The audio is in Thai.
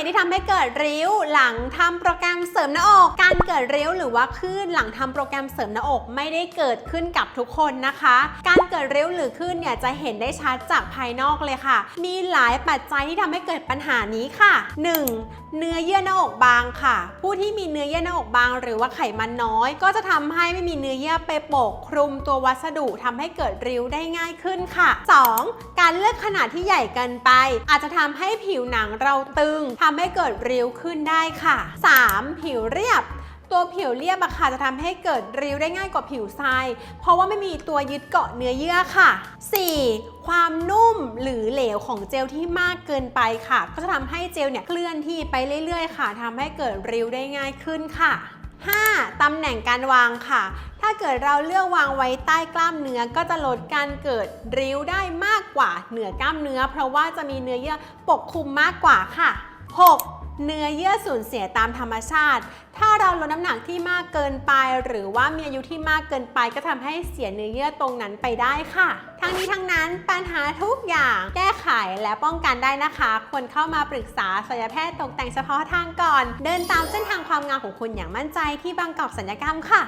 ตุที่ทำให้เกิดริ้วหลังทำโปรแกรมเสริมหน้าอก การเกิดริ้วหรือว่าคลื่นหลังทำโปรแกรมเสริมหน้าอกไม่ได้เกิดขึ้นกับทุกคนนะคะ การเกิดริ้วหรือคลื่นเนี่ยจะเห็นได้ชัดจากภายนอกเลยค่ะ มีหลายปัจจัยที่ทำให้เกิดปัญหานี้ค่ะ 1. เนื้อเยื่อหน้าอกบางค่ะ ผู้ที่มีเนื้อเยื่อหน้าอกบาง หรือว่าไขมันน้อย ก็จะทำให้ไม่มีเนื้อเยื่อไปปกคลุมตัววัสดุทำให้เกิดริ้วได้ง่ายขึ้นค่ะ 2. การเลือกขนาดที่ใหญ่เกินไป อาจจะทำให้ผิวหนังเราตึงทำให้เกิดริ้วขึ้นได้ค่ะ 3. ผิวเรียบตัวผิวเรียบอะค่ะจะทำให้เกิดริ้วได้ง่ายกว่าผิวทราย เพราะว่าไม่มีตัวยึดเกาะเนื้อเยื่อค่ะ 4. ความนุ่มหรือเหลวของเจลที่มากเกินไปค่ะ ก็จะทำให้เจลเนี่ยเคลื่อนที่ไปเรื่อย ๆ ค่ะทำให้เกิดริ้วได้ง่ายขึ้นค่ะ 5. ตำแหน่งการวางค่ะ ถ้าเกิดเราเลือกวางไว้ใต้กล้ามเนื้อก็จะลดการเกิดริ้วได้มากกว่าเหนือกล้ามเนื้อ เพราะว่าจะมีเนื้อเยื่อปกคลุมมากกว่าค่ะ 6. เนื้อเยื่อสูญเสียตามธรรมชาติ ถ้าเราลดน้ำหนักที่มากเกินไป หรือว่ามีอายุที่มากเกินไปก็ทำให้เสียเนื้อเยื่อตรงนั้นไปได้ค่ะ ทั้งนี้ทั้งนั้นปัญหาทุกอย่างแก้ไขและป้องกันได้นะคะ ควรเข้ามาปรึกษาศัลยแพทย์ตกแต่งเฉพาะทางก่อน เดินตามเส้นทางความงามของคุณอย่างมั่นใจที่บางกอกสัญญกรรมค่ะ